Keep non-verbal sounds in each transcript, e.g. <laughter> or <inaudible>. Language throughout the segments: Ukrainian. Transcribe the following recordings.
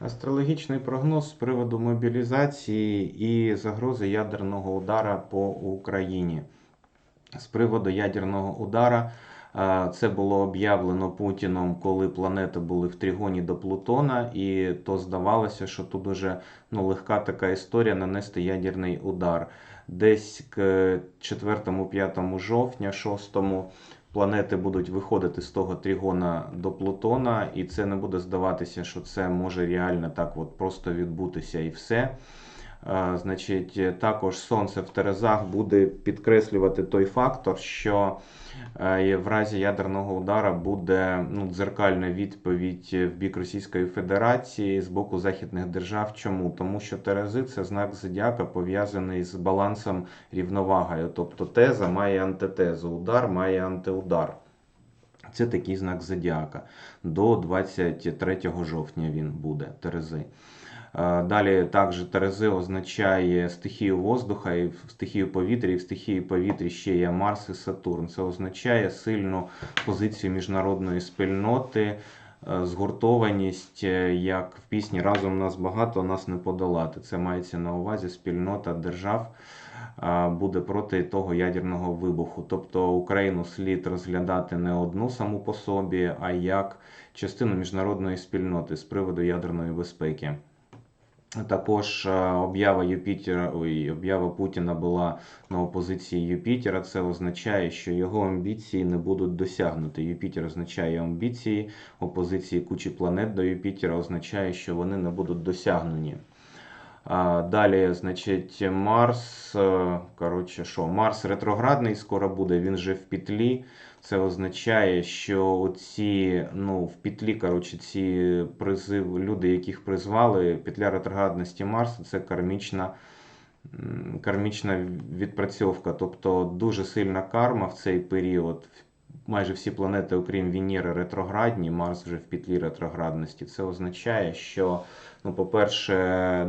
Астрологічний прогноз з приводу мобілізації і загрози ядерного удара по Україні. З приводу ядерного удара е, це було об'явлено Путіном, коли планети були в тригоні до Плутона, і то здавалося, що тут дуже ну, легка така історія нанести ядерний удар. Десь к 4-5 жовтня, 6 планети будуть виходити з того тригона до Плутона, і це не буде здаватися, що це може реально так от просто відбутися і все. Е, Значить, також сонце в Терезах буде підкреслювати той фактор, що е, в разі ядерного удара буде ну, дзеркальна відповідь в бік Російської Федерації з боку західних держав. Чому? Тому що Терези це знак зодіака пов'язаний з балансом рівновагою. Тобто теза має антитезу, удар має антиудар. Це такий знак зодіака. До 23 жовтня він буде Терези. Е, Далі також Терези означає стихію воздуха, і в стихію повітря, і в стихії повітря ще є Марс і Сатурн. Це означає сильну позицію міжнародної спільноти, е, згуртованість, е, як в пісні Разом нас багато, нас не подолати. Це мається на увазі спільнота держав буде проти того ядерного вибуху. Тобто Україну слід розглядати не одну саму по собі, а як частину міжнародної спільноти з приводу ядерної безпеки. Також е, об'ява Юпітера, ой, об'ява Путіна була на опозиції Юпітера. Це означає, що його амбіції не будуть досягнути. Юпітер означає амбіції, опозиції кучі планет до Юпітера означає, що вони не будуть досягнені. Далі, значить, Марс. е, Коротше, що Марс ретроградний скоро буде, він же в петлі. Це означає, що ці ну, в петлі, коротше, ці призив, люди, яких призвали, петля ретроградності Марса це кармічна, кармічна відпрацьовка. Тобто дуже сильна карма в цей період. Майже всі планети, окрім Венери, ретроградні, Марс вже в петлі ретроградності. Це означає, що, ну, по-перше,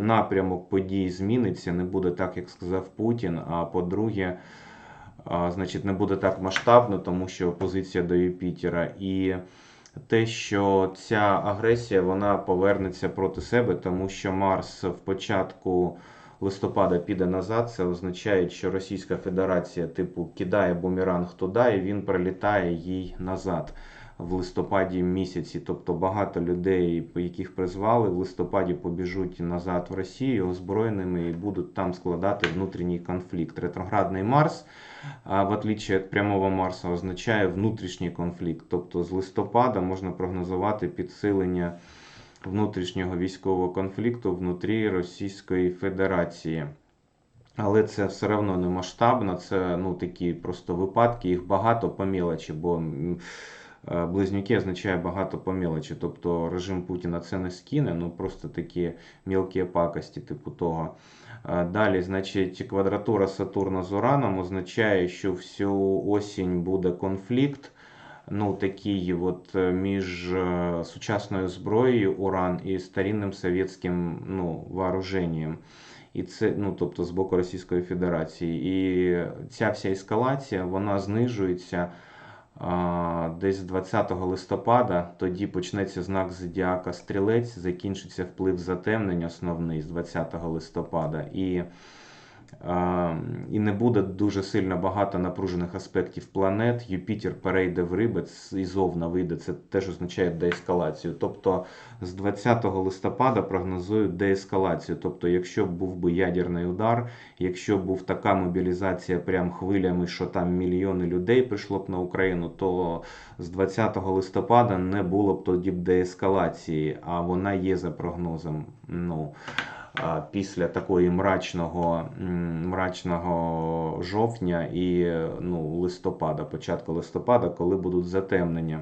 напрямок подій зміниться, не буде так, як сказав Путін. А по-друге, значить, не буде так масштабно, тому що опозиція до Юпітера. І те, що ця агресія вона повернеться проти себе, тому що Марс в початку листопада піде назад, це означає, що Російська Федерація, типу, кидає бумеранг туди, і він прилітає їй назад. В листопаді місяці, тобто багато людей, яких призвали, в листопаді побіжуть назад в Росію озброєними і будуть там складати внутрішній конфлікт. Ретроградний Марс, в отличие від прямого Марса, означає внутрішній конфлікт. Тобто з листопада можна прогнозувати підсилення внутрішнього військового конфлікту внутрі Російської Федерації. Але це все одно не масштабно, це ну, такі просто випадки, їх багато по мілочі, бо е, близнюки означає багато по мілочі. Тобто режим Путіна це не скине, ну просто такі мілкі пакості, типу того. Е, Далі, значить, квадратура Сатурна з Ураном означає, що всю осінь буде конфлікт ну, такий от е, між е, сучасною зброєю Уран і старинним совєтським ну, вооруженням. І це, ну, тобто з боку Російської Федерації. І ця вся ескалація вона знижується а, десь 20 листопада. Тоді почнеться знак зодіака Стрілець, закінчиться вплив затемнень основний з 20 листопада. І а, і не буде дуже сильно багато напружених аспектів планет. Юпітер перейде в риби і зовна вийде. Це теж означає деескалацію. Тобто з 20 листопада прогнозують деескалацію. Тобто, якщо б був би ядерний удар, якщо був така мобілізація прям хвилями, що там мільйони людей прийшло б на Україну, то з 20 листопада не було б тоді б деескалації, а вона є за прогнозом. Ну, після такої мрачного, мрачного жовтня і ну, листопада, початку листопада, коли будуть затемнення.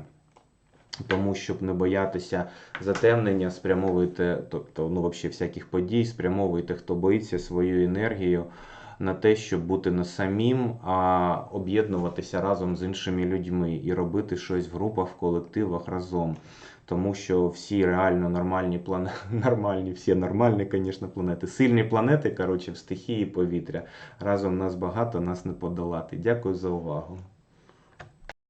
Тому, щоб не боятися затемнення, спрямовуйте, тобто, ну, взагалі, всяких подій, спрямовуйте, хто боїться свою енергію на те, щоб бути не самим, а об'єднуватися разом з іншими людьми і робити щось в групах, в колективах разом. Тому що всі реально нормальні планети, <laughs> нормальні, всі нормальні, звісно, планети, сильні планети, коротше, в стихії повітря. Разом нас багато, нас не подолати. Дякую за увагу.